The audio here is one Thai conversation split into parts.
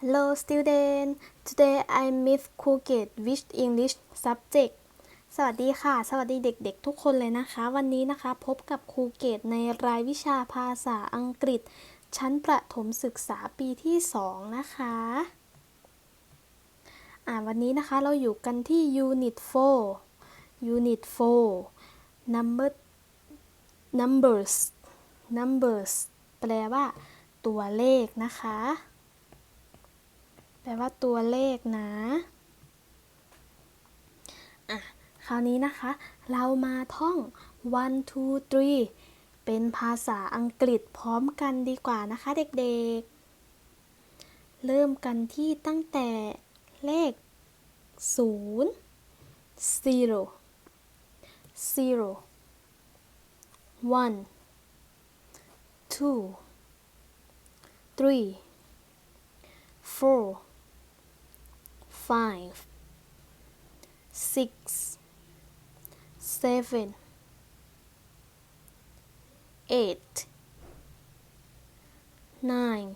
Hello student today I miss Phuket which English subject สวัสดีค่ะ สวัสดีเด็กๆ ทุกคนเลยนะคะ วันนี้นะคะพบกับครูเกตในรายวิชาภาษาอังกฤษ ชั้นประถมศึกษาปีที่ 2 นะคะอ่าวันนี้นะคะเราอยู่กันที่ Unit 4 Unit 4 Number numbers numbers แปลว่าตัวเลขนะคะ แปลว่าตัวเลขนะอะคราวนี้นะคะ เรามาท่อง one two three เป็นภาษาอังกฤษพร้อมกันดีกว่านะคะเด็กๆ เริ่มกันที่ตั้งแต่เลข 0 zero zero one two three four five six seven eight nine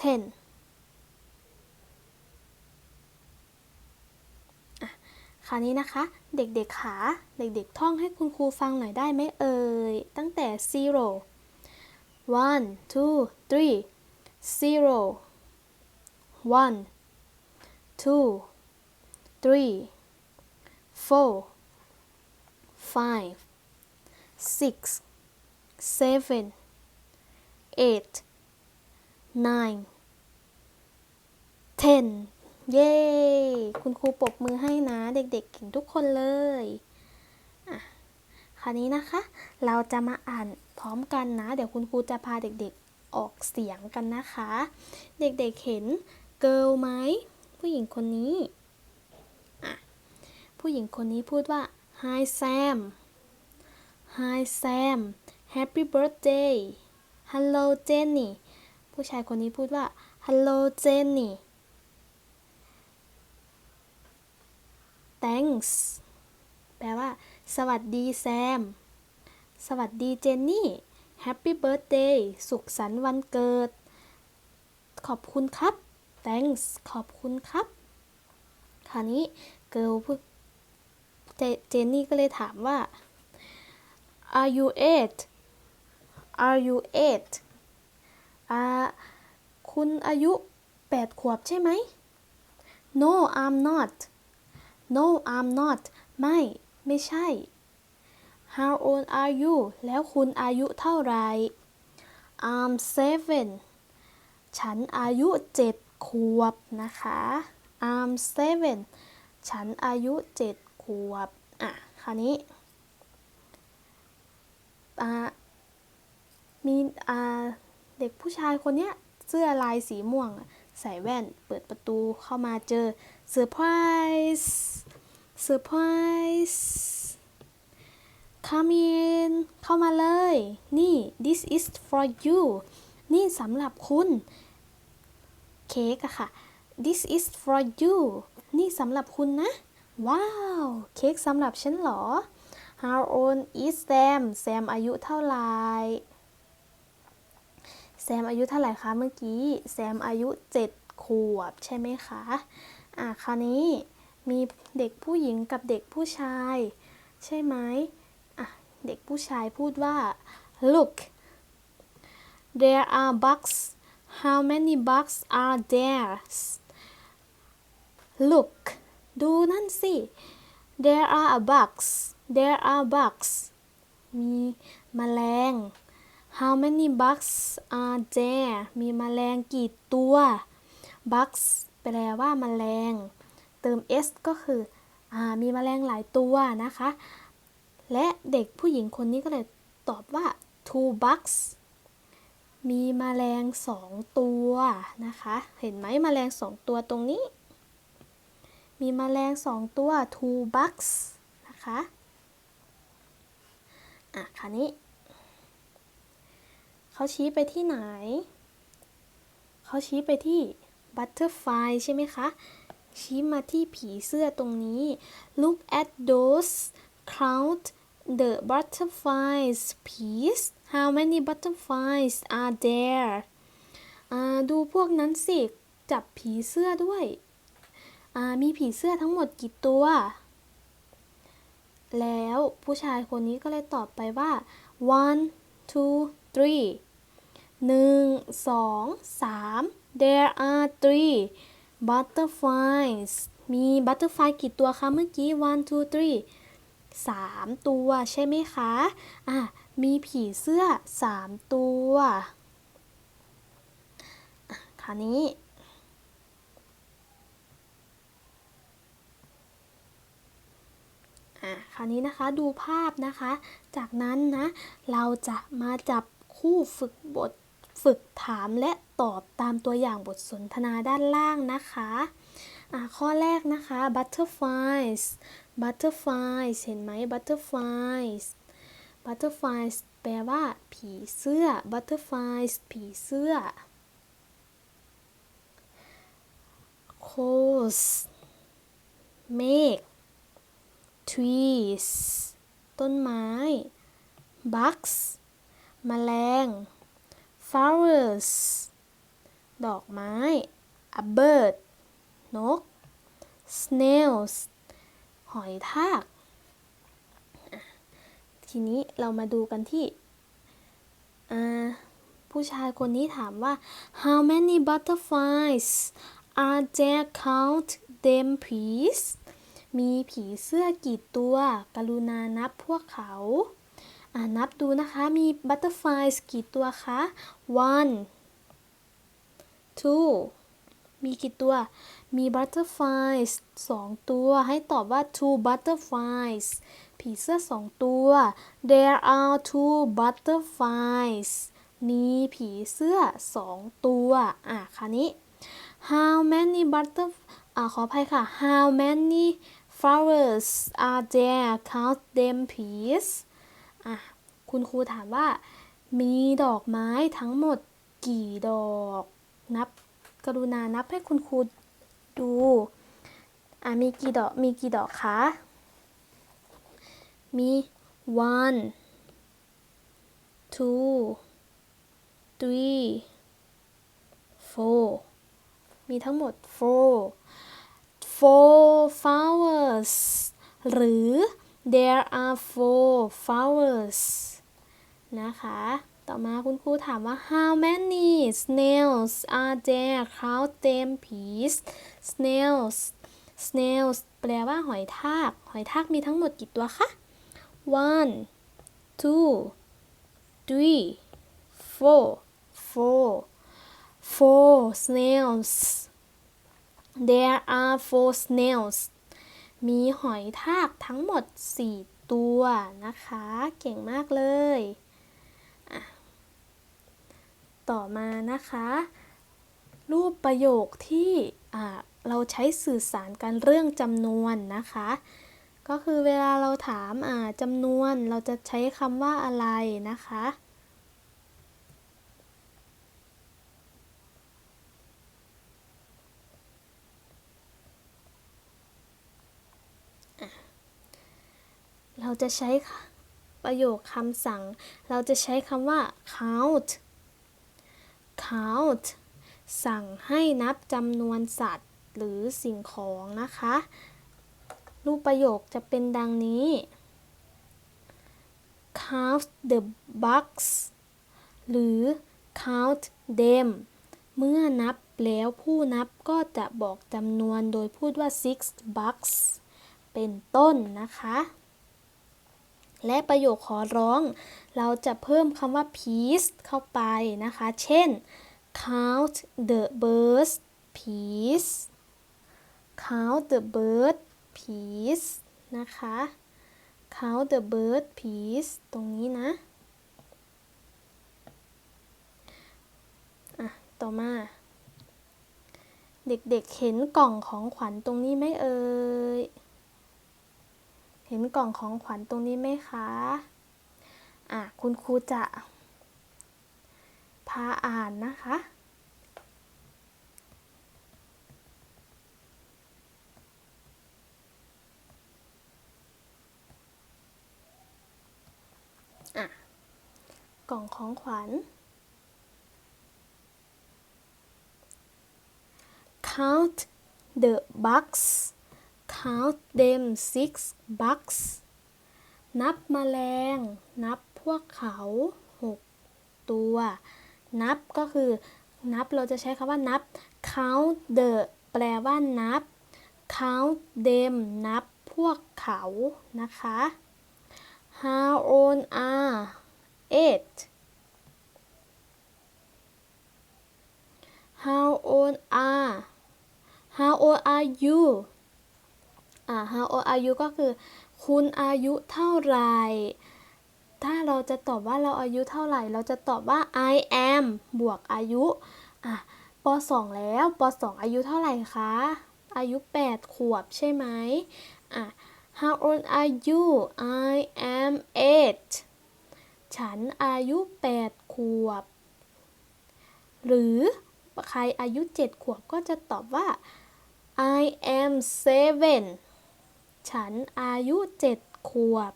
ten อะคราวนี้นะคะ เด็กๆขาเด็กๆท่องให้คุณครูฟังหน่อยได้ไหมเอ่ย ตั้งแต่ zero one two three zero one two three four five six seven eight nine ten เย้ คุณครูปรบมือให้นะ เด็กๆเก่งทุกคนเลยคราวนี้นะคะ เราจะมาอ่านพร้อมกันนะ เดี๋ยวคุณครูจะพาเด็กๆออกเสียงกันนะคะ เด็กๆเห็น เกิลไหมผู้หญิงคนนี้อะผู้หญิงคนนี้พูดว่า Hi Sam Hi Sam Happy birthday Hello Jenny ผู้ชายคนนี้พูดว่า Hello Jenny Thanks แปลว่า สวัสดีแซม สวัสดีเจนนี่ Happy birthday สุขสันต์วันเกิด ขอบคุณครับ Thanks ขอบคุณครับ คราวนี้เกิลพูดเจเจนนี่ก็เลยถามว่า Are you eight Are you eight อ่าคุณอายุ 8 ขวบใช่ไหม No I'm not No I'm not ไม่ ไม่ใช่ How old are you แล้วคุณอายุเท่าไหร่ I'm seven ฉันอายุ 7 ขวบนะคะ I'm seven ฉันอายุ7ขวบ อะ คราวนี้อ่ามีอ่าเด็กผู้ชายคนเนี้ยเสื้อลายสีม่วง ใส่แว่นเปิดประตูเข้ามาเจอเซอร์ไพรส์เซอร์ไพรส์ come in เข้ามาเลย นี่ this is for you นี่สำหรับคุณ เค้กอะค่ะ this is for you นี่สำหรับคุณนะ ว้าว เค้กสำหรับฉันเหรอ how old is Sam แซมอายุเท่าไหร่แซมอายุเท่าไหร่คะเมื่อกี้ แซมอายุ 7 ขวบใช่ไหมคะ อะคราวนี้มีเด็กผู้หญิงกับเด็กผู้ชาย ใช่ไหมอะเด็กผู้ชายพูดว่า look there are bugs how many bugs are there look ดูนั่นสิ there are a bugs there are bugs มีแมลง how many bugs are there มีแมลงกี่ตัว bugs แปลว่าแมลง เติม s ก็คืออมีแมลงหลายตัวนะคะ และเด็กผู้หญิงคนนี้ก็เลยตอบว่า two bugs มีแมลงสองตัวนะคะ เห็นไหมแมลงสองตัวตรงนี้ มีแมลงสองตัว two bugs นะคะ อะคราวนี้ เขาชี้ไปที่ไหน เขาชี้ไปที่ butterfly ใช่ไหมคะ ชี้มาที่ผีเสื้อตรงนี้ look at those count the butterflies please how many butterflies are there ดูพวกนั้นสิ จับผีเสื้อด้วย มีผีเสื้อทั้งหมดกี่ตัว แล้วผู้ชายคนนี้ก็เลยตอบไปว่า one two three หนึ่งสองสาม there are three butterflies มี butterfly กี่ตัวคะเมื่อกี้ one two three สามตัวใช่ไหมคะ อะ มีผีเสื้อสามตัวคราวนี้ อะคราวนี้นะคะดูภาพนะคะ จากนั้นนะ เราจะมาจับคู่ฝึกบทฝึกถามและตอบตามตัวอย่างบทสนทนาด้านล่างนะคะอะข้อแรกนะคะ butterflies butterflies เห็นไหม butterflies butterflies แปลว่า ผีเสื้อ butterflies ผีเสื้อ clothes เมฆ trees ต้นไม้ bugs มแมลง flowers ดอกไม้ a bird นก snails หอยทาก ทีนี้เรามาดูกันที่ผู้ชายคนนี้ถามว่า how many butterflies are there count them please มีผีเสื้อกี่ตัว กรุณานับพวกเขาอ่านับดูนะคะ มี butterflies กี่ตัวคะ one two มีกี่ตัว มี butterflies สองตัว ให้ตอบว่า two butterflies ผีเสื้อสองตัว there are two butterflies มีผีเสื้อสองตัว อะคราวนี้ how many butter อ่าขออภัยค่ะ how many flowers are there count them please อะคุณครูถามว่า มีดอกไม้ทั้งหมดกี่ดอก นับ กรุณานับให้คุณครูดู อะมีกี่ดอก มีกี่ดอกคะ มี one two three four มีทั้งหมด four four flowers หรือ there are four flowers นะคะ ต่อมาคุณครูถามว่า how many snails are there count them please snails snails แปลว่าหอยทาก หอยทากมีทั้งหมดกี่ตัวคะ one two three four four four snails there are four snails มีหอยทากทั้งหมด 4 ตัวนะคะ เก่งมากเลย ต่อมานะคะ รูปประโยคที่เราใช้สื่อสารกันเรื่องจำนวนนะคะ ก็คือเวลาเราถามจำนวนเราจะใช้คำว่าอะไรนะคะ เราจะใช้ประโยคคำสั่ง เราจะใช้คำว่า count count สั่งให้นับจำนวนสัตว์หรือสิ่งของนะคะ รูปประโยคจะเป็นดังนี้ count the bugs หรือ count them เมื่อนับแล้วผู้นับก็จะบอกจำนวนโดยพูดว่า six bucks เป็นต้นนะคะ และประโยคขอร้อง เราจะเพิ่มคำว่า please เข้าไปนะคะ เช่น count the birds please count the birds please นะคะ count the bird please ตรงนี้นะ อะ ต่อมา เด็กๆเเห็นกล่องของขวัญตรงนี้ไหมเอ่ย เห็นกล่องของขวัญตรงนี้ไหมคะ อะ คุณครูจะพาอ่านนะคะ กล่องของขวัญ count the bugs count them six bugs นับแมลง นับพวกเขาหกตัว นับก็คือ นับเราจะใช้คำว่านับ count the แปลว่านับ count them นับพวกเขานะคะ how old are eight how old are how old are you อ่า how old are you ก็คือ คุณอายุเท่าไหร่ ถ้าเราจะตอบว่าเราอายุเท่าไหร่ เราจะตอบว่า I am บวกอายุ อะป .2 แล้วป .2 อายุเท่าไหร่คะ อายุ 8 ขวบใช่ไหมอะ How old are you I am eight ฉันอายุ 8 ขวบ หรือใครอายุ 7 ขวบก็จะตอบว่า I am seven ฉันอายุ 7 ขวบ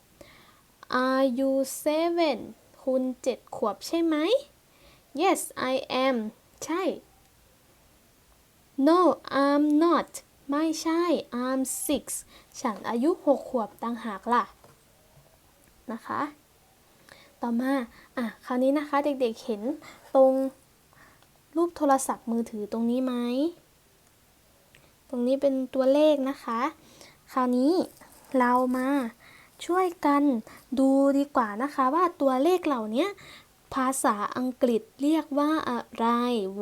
Are you seven คุณ 7 ขวบใช่ไหม Yes I am ใช่ No I'm not ไม่ใช่ I'm six ฉันอายุ 6 ขวบต่างหากล่ะ นะคะ ต่อมาอะคราวนี้นะคะเด็กๆเห็นตรงรูปโทรศัพท์มือถือตรงนี้ไหม ตรงนี้เป็นตัวเลขนะคะ คราวนี้เรามาช่วยกันดูดีกว่านะคะว่าตัวเลขเหล่านี้ภาษาอังกฤษเรียกว่าอะไร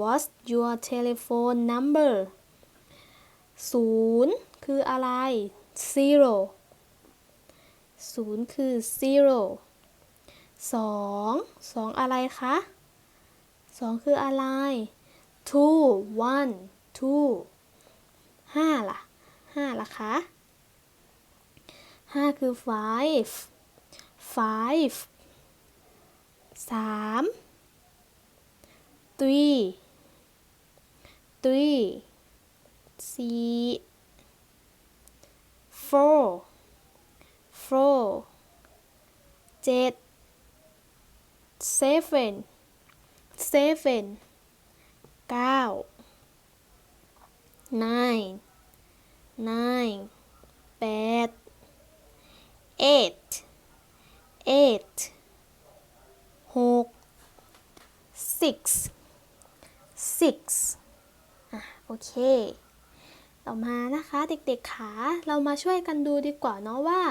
What's your telephone number ศูนย์คืออะไร zero ศูนย์คือ zero สองสองอะไรคะสองคืออะไร two one two ห้าล่ะห้าล่ะคะห้าคือ five five สาม three three สี่ four four เจ็ด seven seven เก้า nine nine แปด eight eight หก six six อะโอเค ต่อมานะคะเด็กๆขาเรามาช่วยกันดูดีกว่าเนาะว่า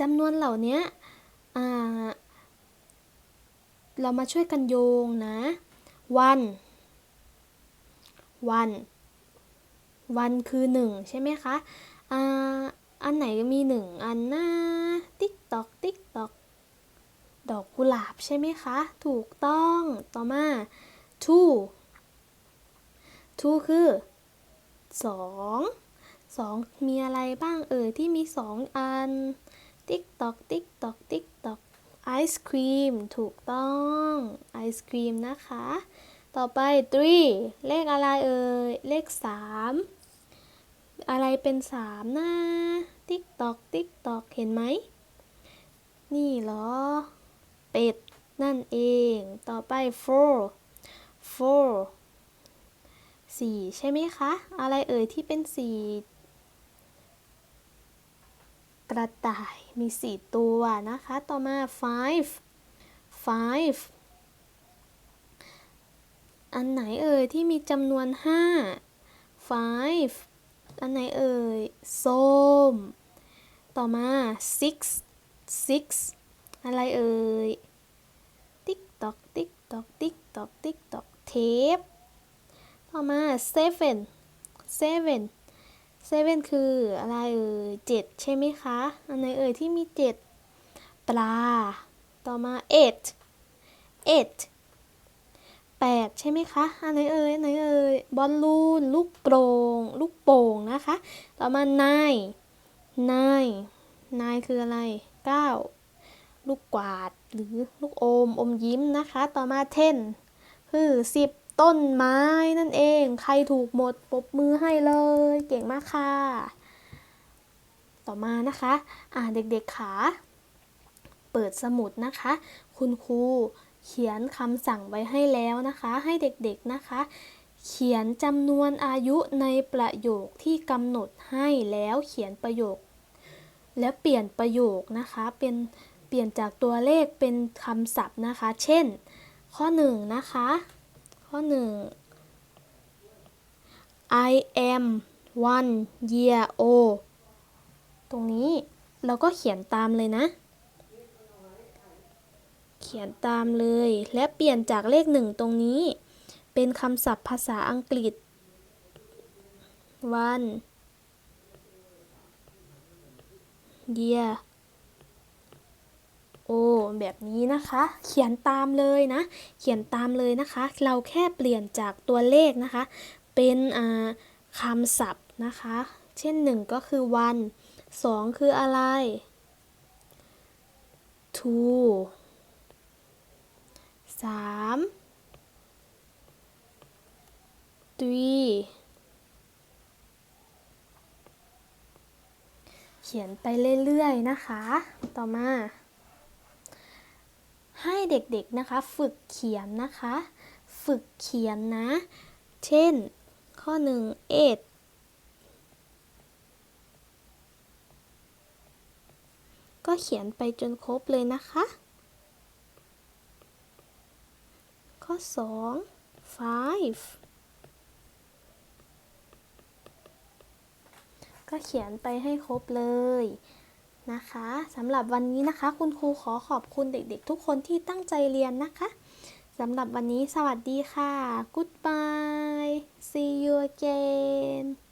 จำนวนเหล่านี้ เรามาช่วยกันโยงนะ วันวันวันคือหนึ่งใช่ไหมคะอ่าอันไหนมีหนึ่งอันนะติ๊กตอกติ๊กตอกดอกกุหลาบใช่ไหมคะ ถูกต้องต่อมา two two คือสองสองมีอะไรบ้างเอ่ยที่มีสองอัน ติ๊กตอกติ๊กตอกติ๊กตอก ไอศครีมถูกต้องไอศครีมนะคะ ต่อไป three เลขอะไรเอ่ย เลขสามอะไรเป็นสามนะติ๊กตอกติ๊กตอกเห็นไหม นี่เหรอ เป็ด นั่นเอง ต่อไป four four สี่ใช่ไหมคะ อะไรเอ่ยที่เป็นสี่ ระต่ายมีสี่ตัวนะคะ ต่อมา five five อันไหนเอ่ยที่มีจำนวนห้า five อันไหนเอ่ยส้มต่อมา six six อะไรเอ่ยติ๊กตอกติ๊กตอกติ๊กตอกติ๊กตอกเทปต่อมา seven seven seven คืออะไรเอ่ยเจ็ดใช่ไหมคะ อันไหนเอ่ยที่มีเจ็ดปลา ต่อมา eight eight แปดใช่ไหมคะ อันไหนเอ่ยอันไหนเอ่ยบอลลูน ลูกโปร่งลูกโป่งนะคะ ต่อมา nine nine nine คืออะไรเก้าลูกกวาดหรือลูกโอมอมยิ้มนะคะ ต่อมา ten คือสิบ ต้นไม้นั่นเอง ใครถูกหมดปบมือให้เลย เก่งมากค่ะ ต่อมานะคะ อ่าเด็กๆขาเปิดสมุดนะคะ คุณครูเขียนคำสั่งไว้ให้แล้วนะคะ ให้เด็กๆนะคะ เขียนจำนวนอายุในประโยคที่กำหนดให้แล้วเขียนประโยค แล้วเปลี่ยนประโยคนะคะ เป็นเปลี่ยนจากตัวเลขเป็นคำศัพท์นะคะ เช่น ข้อ1นะคะ ข้อ1 I am one year old ตรงนี้เราก็เขียนตามเลยนะ เขียนตามเลย และเปลี่ยนจากเลขหนึ่งตรงนี้ เป็นคำศัพท์ภาษาอังกฤษ one year โอแบบนี้นะคะ เขียนตามเลยนะ เขียนตามเลยนะคะ เราแค่เปลี่ยนจากตัวเลขนะคะ เป็นคำศัพท์นะคะ เช่นหนึ่งก็คือ one สองคืออะไร two สาม three เขียนไปเรื่อยๆนะคะ ต่อมา ให้เด็กๆนะคะ ฝึกเขียนนะคะ ฝึกเขียนนะ เช่น ข้อหนึ่ง eight ก็เขียนไปจนครบเลยนะคะ ข้อ 2 five ก็เขียนไปให้ครบเลย นะคะสำหรับวันนี้นะคะ คุณครูขอขอบคุณเด็กๆ ทุกคนที่ตั้งใจเรียนนะคะสำหรับวันนี้สวัสดีค่ะ goodbye see you again